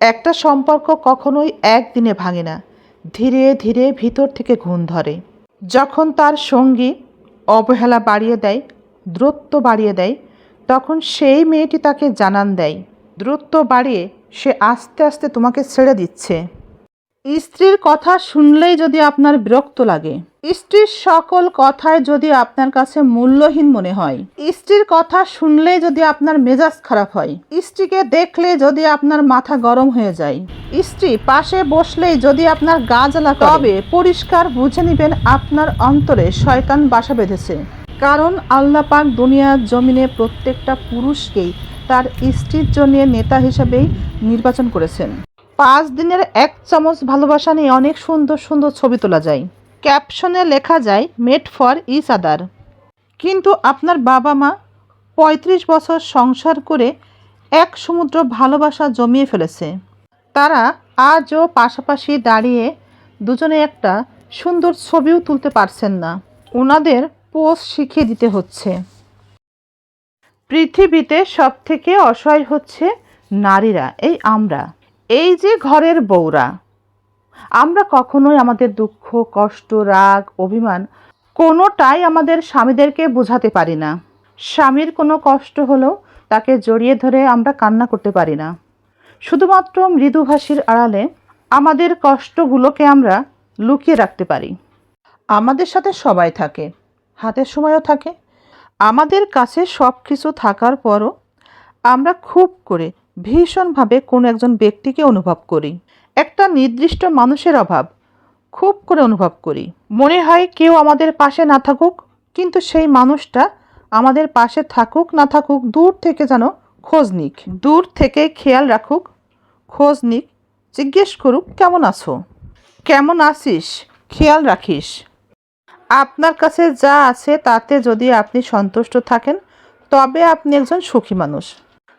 একটা সম্পর্ক কখনোই একদিনে ভাঙে না। ধীরে ধীরে ভিতর থেকে ঘুণ ধরে। যখন তার সঙ্গী অবহেলা বাড়িয়ে দেয়, দূরত্ব বাড়িয়ে দেয়, তখন সেই মেয়েটি তাকে জানান দেয়, দূরত্ব বাড়িয়ে সে আস্তে আস্তে তোমাকে ছেড়ে দিচ্ছে। স্ত্রীর কথা শুনলেই যদি আপনার বিরক্ত লাগে। স্ত্রীর সকল কথায় যদি আপনার কাছে মূল্যহীন মনে হয়। স্ত্রীর কথা শুনলেই যদি আপনার মেজাজ খারাপ হয়। স্ত্রীকে দেখলে যদি আপনার মাথা গরম হয়ে যায়। স্ত্রী পাশে বসলেই যদি আপনার গা জ্বালা তবে পরিষ্কার বুঝে নেবেন আপনার অন্তরে শয়তান বাসা বেঁধেছে। কারণ আল্লাহ পাক দুনিয়ার জমিনে প্রত্যেকটা পুরুষকেই তার স্ত্রীর জন্য নেতা হিসেবেই নির্বাচন করেছেন। পাঁচ দিনের এক চামচ ভালোবাসা নিয়ে অনেক সুন্দর সুন্দর ছবি তোলা যায়। ক্যাপশনে লেখা যায় মেড ফর ইস আদার কিন্তু আপনার বাবা মা পঁয়ত্রিশ বছর সংসার করে এক সমুদ্র ভালোবাসা জমিয়ে ফেলেছে। তারা আজও পাশাপাশি দাঁড়িয়ে দুজনে একটা সুন্দর ছবিও তুলতে পারছেন না। ওনাদের পোস্ট শিখিয়ে দিতে হচ্ছে। পৃথিবীতে সব থেকে অসহায় হচ্ছে নারীরা, এই আমরা। এই যে ঘরের বউরা, আমরা কখনোই আমাদের দুঃখ, কষ্ট, রাগ, অভিমান কোনোটাই আমাদের স্বামীদেরকে বোঝাতে পারি না। স্বামীর কোনো কষ্ট হলেও তাকে জড়িয়ে ধরে আমরা কান্না করতে পারি না। শুধুমাত্র মৃদুভাষীর আড়ালে আমাদের কষ্টগুলোকে আমরা লুকিয়ে রাখতে পারি। আমাদের সাথে সবাই থাকে, হাতের সময়ও থাকে। আমাদের কাছে সব কিছু থাকার পরও আমরা খুব করে ভীষণভাবে কোনো একজন ব্যক্তিকে অনুভব করি। একটা নির্দিষ্ট মানুষের অভাব, খুব করে অনুভব করি। মনে হয় কেউ আমাদের পাশে না থাকুক, কিন্তু সেই মানুষটা আমাদের পাশে থাকুক, না থাকুক, দূর থেকে যেন খোঁজ নিক। দূর থেকে খেয়াল রাখুক, খোঁজ নিক, জিজ্ঞেস করুক, কেমন আছো? কেমন আছিস? খেয়াল রাখিস। আপনার কাছে যা আছে তাতে যদি আপনি সন্তুষ্ট থাকেন, তবে আপনি একজন সুখী মানুষ।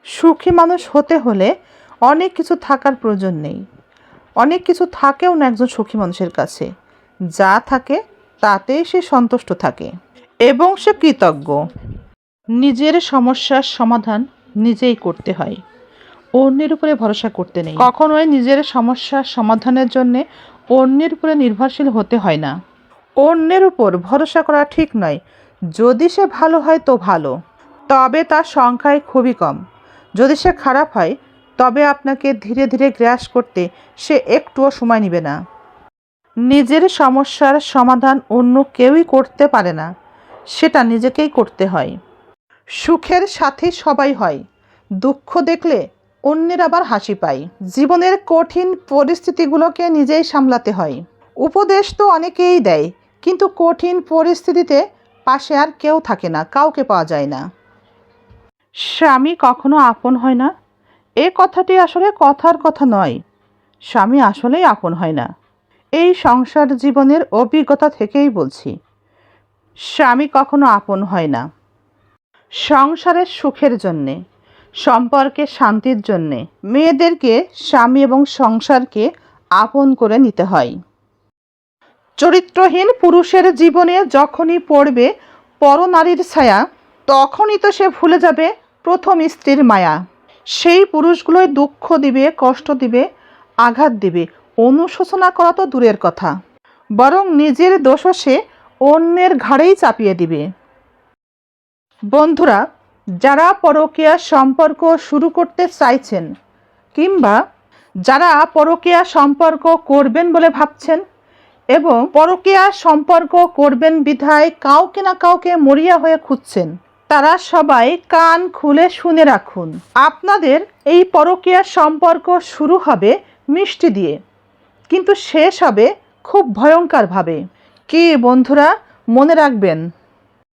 সুখী মানুষ হতে হলে অনেক কিছু থাকার প্রয়োজন নেই। অনেক কিছু থাকেও না একজন সুখী মানুষের কাছে। যা থাকে, তাতেই সে সন্তুষ্ট থাকে এবং সে কৃতজ্ঞ। নিজের সমস্যার সমাধান নিজেই করতে হয়। অন্যের উপরে ভরসা করতে নেই। কখনোই নিজের সমস্যার সমাধানের জন্য অন্যের উপরে নির্ভরশীল হতে হয় না। অন্যের উপর ভরসা করা ঠিক নয়। যদি সে ভালো হয় তো ভালো। তবে তার সংখ্যায় খুবই কম। যদি সে খারাপ হয়, তবে আপনাকে ধীরে ধীরে গ্রাস করতে সে একটুও সময় নেবে না। নিজের সমস্যার সমাধান অন্য কেউই করতে পারে না, সেটা নিজেকেই করতে হয়। সুখের সাথে সবাই হয়, দুঃখ দেখলে অন্যের আবার হাসি পায়। জীবনের কঠিন পরিস্থিতিগুলোকে নিজেই সামলাতে হয়। উপদেশ তো অনেকেই দেয়, কিন্তু কঠিন পরিস্থিতিতে পাশে আর কেউ থাকে না, কাউকে পাওয়া যায় না। স্বামী কখনো আপন হয় না। এ কথাটি আসলে কথার কথা নয়। স্বামী আসলেই আপন হয় না। এই সংসার জীবনের অভিজ্ঞতা থেকেই বলছি। স্বামী কখনো আপন হয় না। সংসারের সুখের জন্যে, সম্পর্কে শান্তির জন্যে মেয়েদেরকে, স্বামী এবং সংসারকে আপন করে নিতে হয়। চরিত্রহীন পুরুষের জীবনে যখনই পড়বে, পরনারীর ছায়া তখনই তো সে ভুলে যাবে প্রথম স্ত্রীর মায়া। সেই পুরুষগুলোই দুঃখ দিবে, কষ্ট দিবে, আঘাত দিবে। অনুশোচনা করা তো দূরের কথা। বরং নিজের দোষও সে অন্যের ঘাড়েই চাপিয়ে দিবে। বন্ধুরা, যারা পরকীয়া সম্পর্ক শুরু করতে চাইছেন কিংবা যারা পরকীয়া সম্পর্ক করবেন বলে ভাবছেন এবং পরকীয়া সম্পর্ক করবেন বিধায় কাউকে না কাউকে মরিয়া হয়ে খুঁজছেন তারা সবাই কান খুলে শুনে রাখুন। আপনাদের এই পরকীয়ার সম্পর্ক শুরু হবে মিষ্টি দিয়ে, কিন্তু শেষ হবে খুব ভয়ঙ্করভাবে। কি বন্ধুরা, মনে রাখবেন